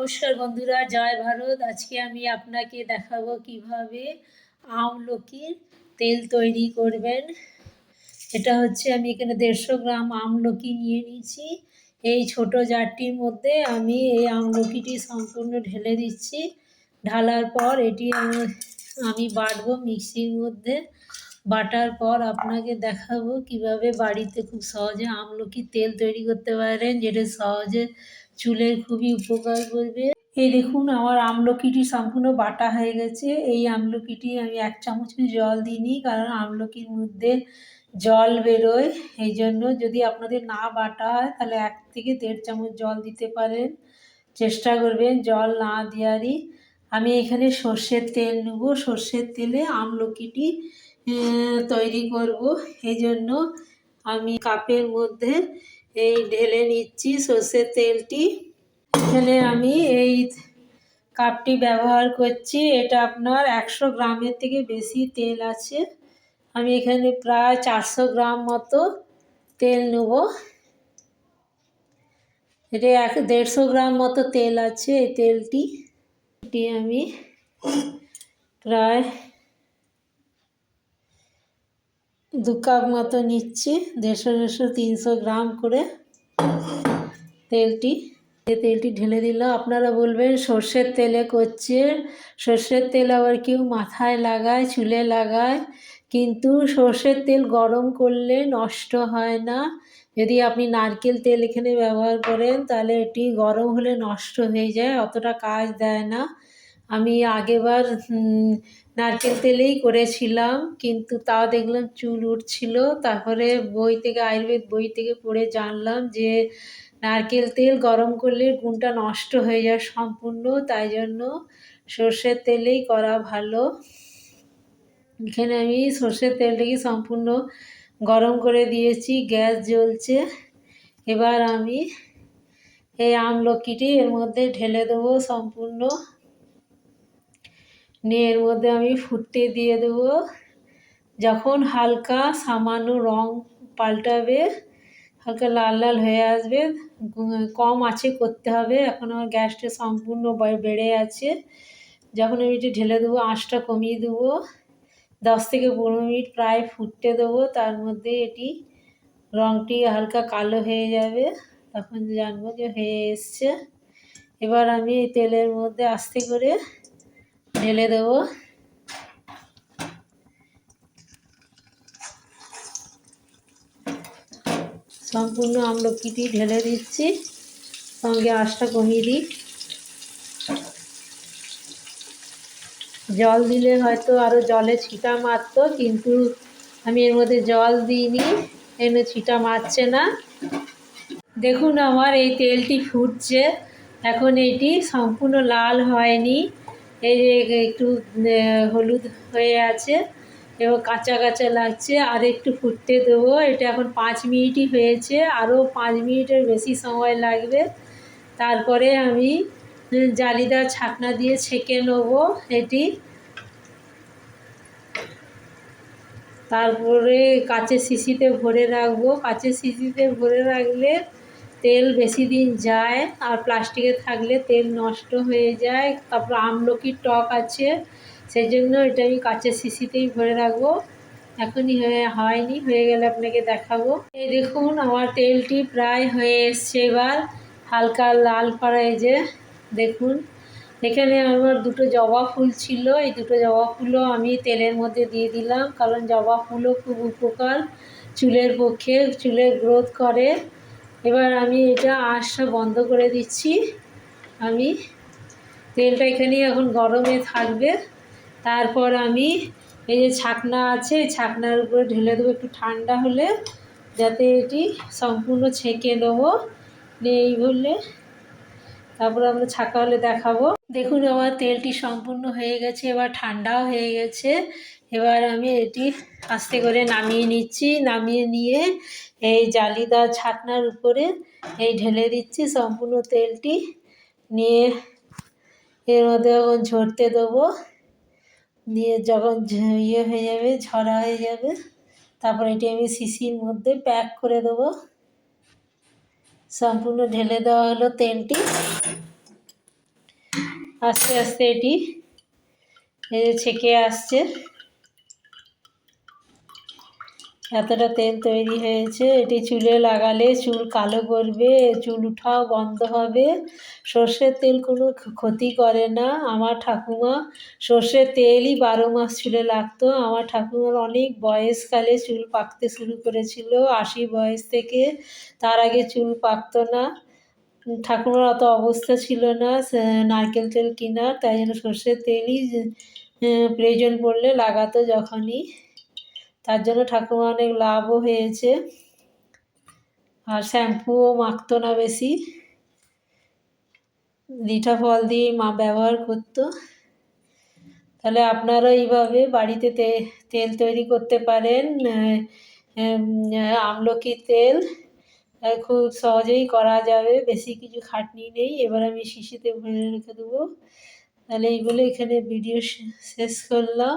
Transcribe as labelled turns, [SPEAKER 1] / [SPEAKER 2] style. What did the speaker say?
[SPEAKER 1] নমস্কার বন্ধুরা, জয় ভারত। আজকে আমি আপনাকে দেখাবো কীভাবে আমলকির তেল তৈরি করবেন। এটা হচ্ছে, আমি এখানে দেড়শো গ্রাম আমলকি নিয়ে নিয়েছি। এই ছোট জারটির মধ্যে আমি এই আমলকিটি সম্পূর্ণ ঢেলে দিচ্ছি। ঢালার পর এটি আমি আমি বাটবো মিক্সির মধ্যে। বাটার পর আপনাকে দেখাবো কীভাবে বাড়িতে খুব সহজে আমলকির তেল তৈরি করতে পারেন, যেটা সহজে চুলের খুবই উপকার করবে। এই দেখুন, আমার আমলকিটি সম্পূর্ণ বাটা হয়ে গেছে। এই আমলকিটি আমি এক চামচ জল দিইনি, কারণ আমলকির মধ্যে জল বেরোয়। এই জন্য যদি আপনাদের না বাটা হয়, তাহলে এক থেকে দেড় চামচ জল দিতে পারেন। চেষ্টা করবেন জল না দেওয়ারই। আমি এখানে সর্ষের তেল নেব। সর্ষের তেলে আমলকিটি তৈরি করব। এই জন্য আমি কাপের মধ্যে এই ঢেলে নিচ্ছি সর্ষের তেলটি। এখানে আমি এই কাপটি ব্যবহার করছি। এটা আপনার একশো গ্রামের থেকে বেশি তেল আছে। আমি এখানে প্রায় চারশো গ্রাম মতো তেল নেব। এটা এক দেড়শো গ্রাম মতো তেল আছে এই তেলটি। আমি প্রায় দু কাপ মতো নিচ্ছি। দেড়শো দেড়শো তিনশো গ্রাম করে তেলটি। যে তেলটি ঢেলে দিল, আপনারা বলবেন সর্ষের তেলে করছে। সর্ষের তেল আবার কেউ মাথায় লাগায়, চুলে লাগায়। কিন্তু সর্ষের তেল গরম করলে নষ্ট হয় না। যদি আপনি নারকেল তেল এখানে ব্যবহার করেন, তাহলে এটি গরম হলে নষ্ট হয়ে যায়, অতটা কাজ দেয় না। আমি আগেবার নারকেল তেলেই করেছিলাম, কিন্তু তাও দেখলাম চুল উঠছিল। তারপরে বই থেকে, আয়ুর্বেদ বই থেকে পড়ে জানলাম যে, নারকেল তেল গরম করলে গুণটা নষ্ট হয়ে যায় সম্পূর্ণ, তাই জন্য সর্ষের তেলেই করা ভালো। এখানে আমি সর্ষের তেলটাকে সম্পূর্ণ গরম করে দিয়েছি, গ্যাস জ্বলছে। এবার আমি এই আমলকিটি এর মধ্যে ঢেলে দেবো সম্পূর্ণ। নিয়ে এর মধ্যে আমি ফুটতে দিয়ে দেবো। যখন হালকা সামান্য রং পাল্টাবে, হালকা লাল লাল হয়ে আসবে কম আছে করতে হবে। এখন আমার গ্যাসটা সম্পূর্ণ বেড়ে আছে। যখন আমি এটি ঢেলে দেবো, আঁচটা কমিয়ে দেবো, দশ থেকে পনেরো মিনিট প্রায় ফুটতে দেবো। তার মধ্যে এটি রঙটি হালকা কালো হয়ে যাবে। তখন জানব যে হয়ে এসছে। এবার আমি এই তেলের মধ্যে আস্তে করে ঢেলে দেবো। সম্পূর্ণ আমলকিটি ঢেলে দিচ্ছি। সঙ্গে আঁচটা কমিয়ে দিই। জল দিলে হয়তো আরও জলে ছিটা মারত, কিন্তু আমি এর মধ্যে জল দিইনি এনে ছিটা মারছে না। দেখুন আমার এই তেলটি ফুটছে। এখন এটি সম্পূর্ণ লাল হয়নি। এই যে একটু হলুদ হয়ে আছে, এবং কাঁচা কাঁচা লাগছে, আর একটু ফুটতে দেবো। এটা এখন পাঁচ মিনিটই হয়েছে, আরও পাঁচ মিনিটের বেশি সময় লাগবে। তারপরে আমি জালিদার ছাকনা দিয়ে ছেঁকে নেব এটি। তারপরে কাচের শিশিতে ভরে রাখব। কাচের শিশিতে ভরে রাখলে তেল বেশি দিন যায় আর প্লাস্টিকে থাকলে তেল নষ্ট হয়ে যায়। তারপর আমলকির টক আছে সেই জন্য এটা আমি কাচের শিশিতেই ভরে রাখব। এখনই হয়ে, হয়নি, হয়ে গেলে আপনাকে দেখাবো। এই দেখুন আমার তেলটি প্রায় হয়ে এসছে এবার, হালকা লাল পাড়ায় যে, দেখুন। এখানে আমার দুটো জবা ফুল ছিল, এই দুটো জবা ফুলও আমি তেলের মধ্যে দিয়ে দিলাম, কারণ জবা ফুলও খুব উপকার চুলের পক্ষে, চুলের গ্রোথ করে। এবার আমি এটা আঁশটা বন্ধ করে দিচ্ছি। আমি তেলটা এখানেই এখন গরমে থাকবে। তারপর আমি এই যে ছাকনা আছে ছাকনার উপরে ঢেলে দেবো একটু ঠান্ডা হলে, যাতে এটি সম্পূর্ণ ছেঁকে নেব। নেই বললে তারপরে আমরা ছাকা হলে দেখাবো। দেখুন আমার তেলটি সম্পূর্ণ হয়ে গেছে, এবার ঠান্ডাও হয়ে গেছে। এবার আমি এটি আস্তে করে নামিয়ে নিচ্ছি। নামিয়ে নিয়ে এই জালিদার ছাকনার উপরে এই ঢেলে দিচ্ছি সম্পূর্ণ তেলটি। নিয়ে এর মধ্যে এখন ঝরতে দেবো দিয়ে যখন ইয়ে হয়ে যাবে, ঝরা হয়ে যাবে, তারপর এটি আমি শিশির মধ্যে প্যাক করে দেবো। সম্পূর্ণ ঢেলে দেওয়া হলো তেলটি। আস্তে আস্তে এটি ছেঁকে আসছে। এতটা তেল তৈরি হয়েছে, এটি চুলে লাগালে চুল কালো করবে, চুল উঠাও বন্ধ হবে। সর্ষের তেল কোনো ক্ষতি করে না। আমার ঠাকুমা সর্ষের তেলই বারো মাস চুলে লাগতো। আমার ঠাকুমার অনেক বয়সকালে চুল পাকতে শুরু করেছিল, আশি বয়স থেকে। তার আগে চুল পাকতো না। ঠাকুমার অত অবস্থা ছিল না নারকেল তেল কেনার, তাই জন্য সর্ষের তেলই প্রয়োজন পড়লে লাগাতো যখনই। তার জন্য ঠাকুমা অনেক লাভও হয়েছে। আর শ্যাম্পুও মাখতো না বেশি। লিঠা ফল দিয়ে মা ব্যবহার করতো। তাহলে আপনারা এইভাবে বাড়িতে তেল তৈরি করতে পারেন আমলকি তেল। খুব সহজেই করা যাবে, বেশি কিছু খাটনি নেই। এবার আমি শিশিতে ভরে রেখে দেবো। তাহলে এই বলে এখানে ভিডিও শেষ করলাম।